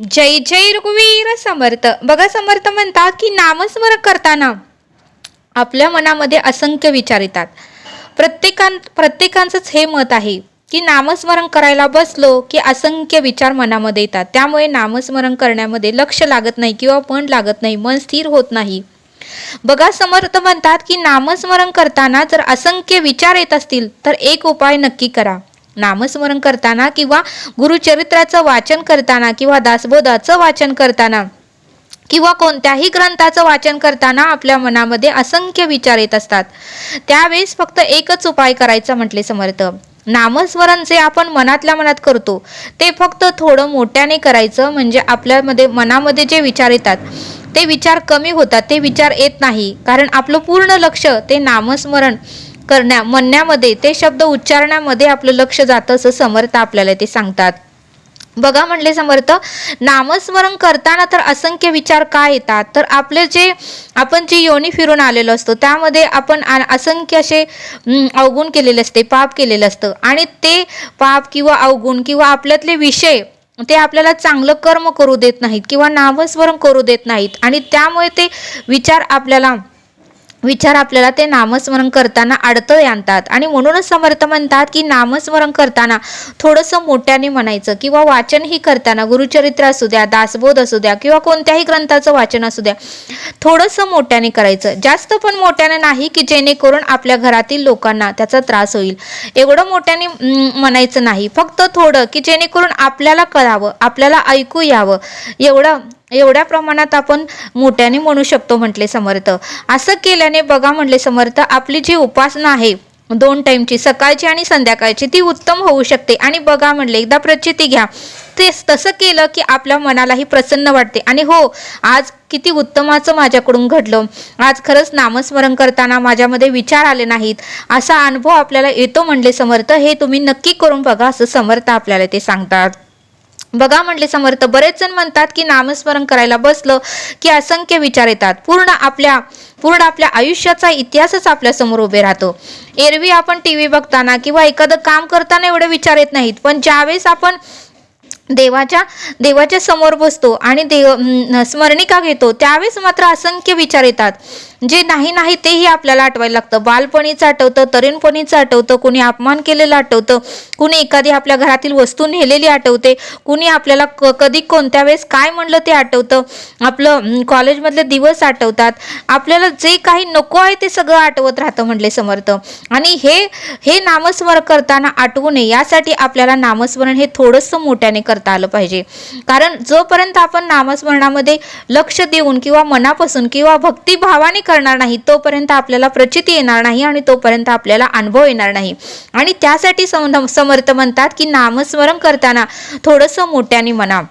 जय जय रघुवीर समर्थ. बघा समर्थ म्हणतात की नामस्मरण करताना आपल्या मनामध्ये असंख्य विचार येतात. प्रत्येकां प्रत्येकांचंच हे मत आहे की नामस्मरण करायला बसलो की असंख्य विचार मनामध्ये येतात. त्यामुळे नामस्मरण करण्यामध्ये लक्ष लागत नाही किंवा मन लागत नाही मन स्थिर होत नाही. बघा समर्थ म्हणतात की नामस्मरण करताना जर असंख्य विचार येत असतील तर एक उपाय नक्की करा. नामस्मरण करताना किंवा गुरुचरित्राचं वाचन करताना किंवा दासबोधाचं वाचन करताना किंवा कोणत्याही ग्रंथाचं वाचन करताना आपल्या मनामध्ये असंख्य विचार येत असतात. त्यावेळेस फक्त एकच उपाय करायचा म्हटले समर्थ. नामस्मरण जे आपण मनातल्या मनात करतो ते फक्त थोडं मोठ्याने करायचं म्हणजे आपल्यामध्ये मनामध्ये जे विचार येतात ते विचार कमी होतात ते विचार येत नाही. कारण आपलं पूर्ण लक्ष ते नामस्मरण करण्या म्हणण्यामध्ये ते शब्द उच्चारण्यामध्ये आपलं लक्ष जातं असं समर्थ आपल्याला ते सांगतात. बघा म्हणले समर्थ नामस्मरण करताना तर असंख्य विचार काय येतात? तर आपले जे आपण जी योनी फिरून आलेलो असतो त्यामध्ये आपण असंख्य असे अवगुण केलेले असते पाप केलेलं असतं. आणि ते पाप किंवा अवगुण किंवा आपल्यातले विषय ते आपल्याला चांगलं कर्म करू देत नाहीत किंवा नामस्मरण करू देत नाहीत. आणि त्यामुळे ते विचार आपल्याला विचार आपल्याला ते नामस्मरण करताना अडथळे आणतात. आणि म्हणूनच समर्थ म्हणतात की नामस्मरण करताना थोडंसं मोठ्याने म्हणायचं किंवा वाचनही करताना गुरुचरित्र असू द्या दासबोध असू द्या किंवा कोणत्याही ग्रंथाचं वाचन असू द्या थोडंसं मोठ्याने करायचं. जास्त पण मोठ्याने नाही की जेणेकरून आपल्या घरातील लोकांना त्याचा त्रास होईल. एवढं मोठ्याने म्हणायचं नाही. फक्त थोडं की जेणेकरून आपल्याला कळावं आपल्याला ऐकू यावं. एवढं एवढ्या प्रमाणात आपण मोठ्याने म्हणू शकतो म्हटले समर्थ. असं केल्याने बघा म्हटले समर्थ आपली जी उपासना आहे दोन टाईमची सकाळची आणि संध्याकाळची ती उत्तम होऊ शकते. आणि बघा म्हटले एकदा प्रचिती घ्या. तेच तसं केलं की आपल्या मनालाही प्रसन्न वाटते. आणि हो आज किती उत्तमाचं माझ्याकडून घडलं. आज खरंच नामस्मरण करताना माझ्यामध्ये विचार आले नाहीत. असा अनुभव आपल्याला येतो म्हणले समर्थ. हे तुम्ही नक्की करून बघा असं समर्थ आपल्याला ते सांगतात. बघा म्हटले समर्थ बरेच जण म्हणतात की नामस्मरण करायला बसलं की असंख्य विचार येतात. पूर्ण आपल्या पूर्ण आपल्या आयुष्याचा इतिहासच आपल्यासमोर उभे राहतो. एरवी आपण टी व्ही बघताना किंवा एखादं काम करताना एवढे विचार येत नाहीत. पण ज्यावेळेस आपण देवाच्या देवाच्या समोर बसतो आणि देव स्मरणिका घेतो त्यावेळेस मात्र असंख्य विचार येतात. जे नाही नाही तेही आपल्याला आठवायला लागतं. बालपणीचं आठवतं तरुणपणीचं आठवतं कुणी अपमान केलेलं आठवतं कुणी एखादी आपल्या घरातील वस्तू नेलेली आठवते कुणी आपल्याला क कधी कोणत्या वेळेस काय म्हणलं ते आठवतं आपलं कॉलेजमधले दिवस आठवतात आपल्याला जे काही नको आहे ते सगळं आठवत राहतं म्हटले समर्थ. आणि हे हे नामस्मरण करताना आठवू नये यासाठी आपल्याला नामस्मरण हे थोडंसं मोठ्याने करता आलं पाहिजे. कारण जोपर्यंत आपण नामस्मरणामध्ये लक्ष देऊन किंवा मनापासून किंवा भक्तिभावाने करणार नाही तोपर्यंत आपल्याला प्रचिती येणार नाही आणि तोपर्यंत आपल्याला अनुभव येणार नाही. आणि त्यासाठी सम- समर्थ म्हणतात की नामस्मरण करताना थोडंसं मोठ्याने म्हणा.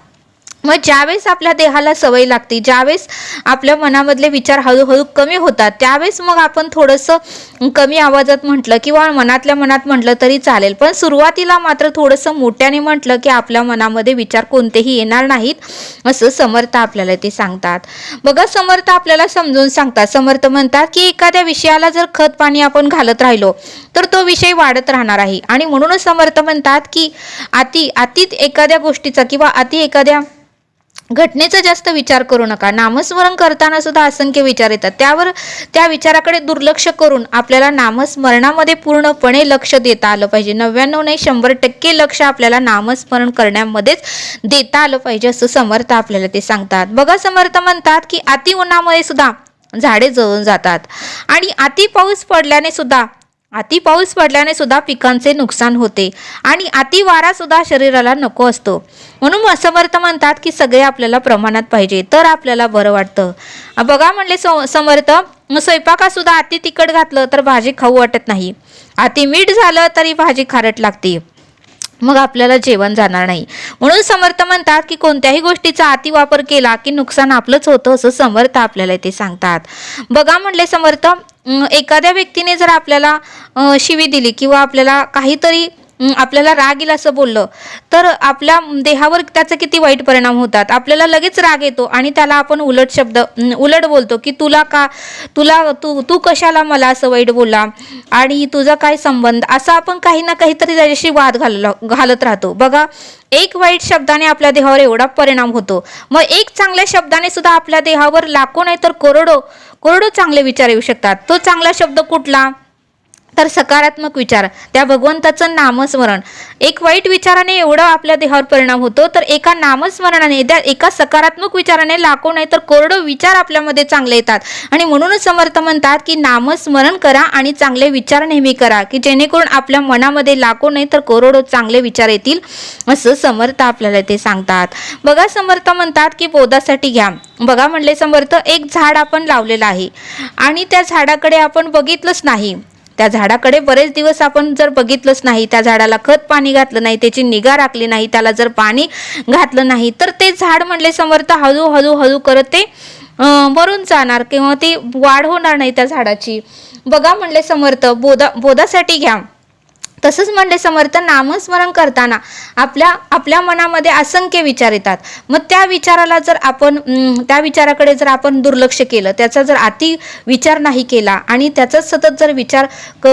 मग ज्यावेळेस आपल्या देहाला सवय लागते ज्यावेळेस आपल्या मनामधले विचार हळूहळू कमी होतात त्यावेळेस मग आपण थोडंसं कमी आवाजात म्हटलं किंवा मनातल्या मनात म्हटलं तरी चालेल. पण सुरुवातीला मात्र थोडंसं मोठ्याने म्हटलं की आपल्या मनामध्ये विचार कोणतेही येणार नाहीत असं समर्थ आपल्याला ते सांगतात. बघा समर्थ आपल्याला समजून सांगतात. समर्थ म्हणतात की एखाद्या विषयाला जर खत पाणी आपण घालत राहिलो तर तो विषय वाढत राहणार आहे. आणि म्हणूनच समर्थ म्हणतात की अति अतीत एखाद्या गोष्टीचा किंवा अति एखाद्या घटनेचा जास्त विचार करू नका. नामस्मरण करताना सुद्धा असंख्य विचार येतात. त्यावर त्या विचाराकडे दुर्लक्ष करून आपल्याला नामस्मरणामध्ये पूर्णपणे लक्ष देता आलं पाहिजे. नव्याण्णव नाही शंभर टक्के लक्ष आपल्याला नामस्मरण करण्यामध्येच देता आलं पाहिजे असं समर्थ आपल्याला ते सांगतात. बघा समर्थ म्हणतात की अति उन्हामुळे सुद्धा झाडे जळून जातात. आणि अति पाऊस पडल्याने सुद्धा अति पाऊस पडल्याने सुद्धा पिकांचे नुकसान होते. आणि अति वारा सुद्धा शरीराला नको असतो. म्हणून समर्थ म्हणतात की सगळे आपल्याला प्रमाणात पाहिजे तर आपल्याला बरं वाटतं. बघा म्हणले समर्थ स्वयंपाकात सुद्धा अति तिखट घातलं तर भाजी खाऊ वाटत नाही. अति मीठ झालं तरी भाजी खारट लागते. मग आपल्याला जेवण जाणार नाही. म्हणून समर्थ म्हणतात की कोणत्याही गोष्टीचा अतिवापर केला की नुकसान आपलंच होतं असं समर्थ आपल्याला ते सांगतात. बघा म्हणले समर्थ एखाद्या व्यक्तीने जर आपल्याला शिवी दिली किंवा आपल्याला काहीतरी आपल्याला राग येईल असं बोललं. तर आपल्या देहावर त्याचे किती वाईट परिणाम होतात. आपल्याला लगेच राग येतो आणि त्याला आपण उलट शब्द उलट बोलतो की तुला का तुला तू तू कशाला मला असं वाईट बोलला? आणि तुझा काय संबंध? असा आपण काही ना काहीतरी त्याच्याशी वाद घालला घालत राहतो. बघा एक वाईट शब्दाने आपल्या देहावर एवढा परिणाम होतो. मग एक चांगल्या शब्दाने सुद्धा आपल्या देहावर लाखो नाही तर करोडो करोडो चांगले विचार येऊ शकतात. तो चांगला शब्द कुठला? तर सकारात्मक विचार त्या भगवंताचं नामस्मरण. एक वाईट विचाराने एवढा आपल्या देहावर परिणाम होतो तर एका नामस्मरणाने त्या एका सकारात्मक विचाराने लाखो नाही तर कोरडो विचार आपल्यामध्ये चांगले येतात. आणि म्हणूनच समर्थ म्हणतात की नामस्मरण करा आणि चांगले विचार नेहमी करा की जेणेकरून आपल्या मनामध्ये लाखो नाही तर कोरडो चांगले विचार येतील असं समर्थ आपल्याला ते सांगतात. बघा समर्थ म्हणतात की बोधासाठी घ्या. बघा म्हणले समर्थ एक झाड आपण लावलेलं आहे. आणि त्या झाडाकडे आपण बघितलंच नाही. त्या झाडाकडे बरेच दिवस आपण जर बघितलंच नाही त्या झाडाला खत पाणी घातलं नाही त्याची निगा राखली नाही त्याला जर पाणी घातलं नाही तर ते झाड म्हणले समर्थ हळूहळू हळू हळू करत ते मरून जाणार किंवा ती वाढ होणार नाही त्या झाडाची. बघा म्हणले समर्थ बोधा बोधासाठी घ्या. तसंच म्हणले समर्थ नामस्मरण करताना आपल्या आपल्या मनामध्ये असंख्य विचार येतात. मग त्या विचाराला जर आपण त्या विचाराकडे जर आपण दुर्लक्ष केलं त्याचा जर अति विचार नाही केला आणि त्याचाच सतत जर विचार क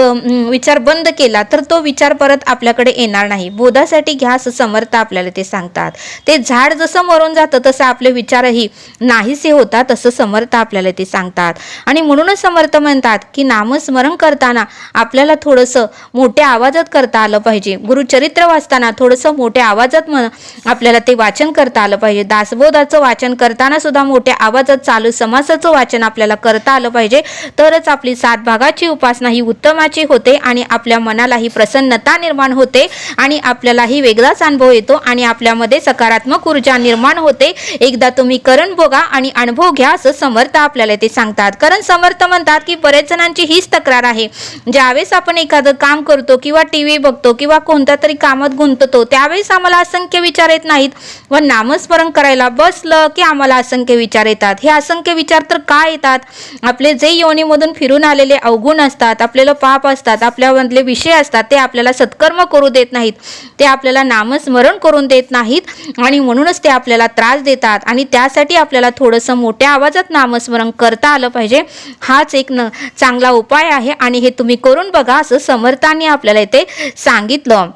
विचार बंद केला तर तो विचार परत आपल्याकडे येणार नाही. बोधासाठी घ्या असं समर्थ आपल्याला ते सांगतात. ते झाड जसं मरून जातं तसं आपले विचारही नाहीसे होतात असं समर्थ आपल्याला ते सांगतात. आणि म्हणूनच समर्थ म्हणतात की नामस्मरण करताना आपल्याला थोडंसं मोठ्या आवाजात करता आलं पाहिजे. गुरुचरित्र वाचताना थोडंसं मोठ्या आवाजात म आपल्याला ते वाचन करता आलं पाहिजे. दासबोधाचं वाचन करताना सुद्धा मोठ्या आवाजात चालू समासाचं वाचन आपल्याला करता आलं पाहिजे. तरच आपली सात भागाची उपासना ही उत्तमाची होते आणि आपल्या मनालाही प्रसन्नता निर्माण होते आणि आपल्यालाही वेगळाच अनुभव येतो आणि आपल्यामध्ये सकारात्मक ऊर्जा निर्माण होते. एकदा तुम्ही करण भोगा आणि अनुभव घ्या असं समर्थ आपल्याला ते सांगतात. कारण समर्थ म्हणतात की बरेच जणांची हीच तक्रार आहे. ज्यावेळेस आपण एखादं काम करतो किंवा टी व्ही बघतो किंवा कोणत्या तरी कामात गुंततो त्यावेळेस आम्हाला असंख्य विचार येत नाहीत व नामस्मरण करायला बसलं की आम्हाला असंख्य विचार येतात. हे असंख्य विचार तर का येतात? आपले जे योनीमधून फिरून आलेले अवगुण असतात आपल्याला पाप असतात आपल्यामधले विषय असतात ते आपल्याला सत्कर्म करू देत नाहीत. ते आपल्याला नामस्मरण करून देत नाहीत आणि म्हणूनच ते आपल्याला त्रास देतात आणि त्यासाठी आपल्याला थोडंसं मोठ्या आवाजात नामस्मरण करता आलं पाहिजे. हाच एक न चांगला उपाय आहे आणि हे तुम्ही करून बघा असं समर्थांनी आपल्याला इथे सांगितलं.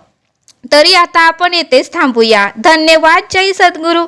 तरी आता आपण येथेच थांबूया. धन्यवाद. जय सद्गुरू.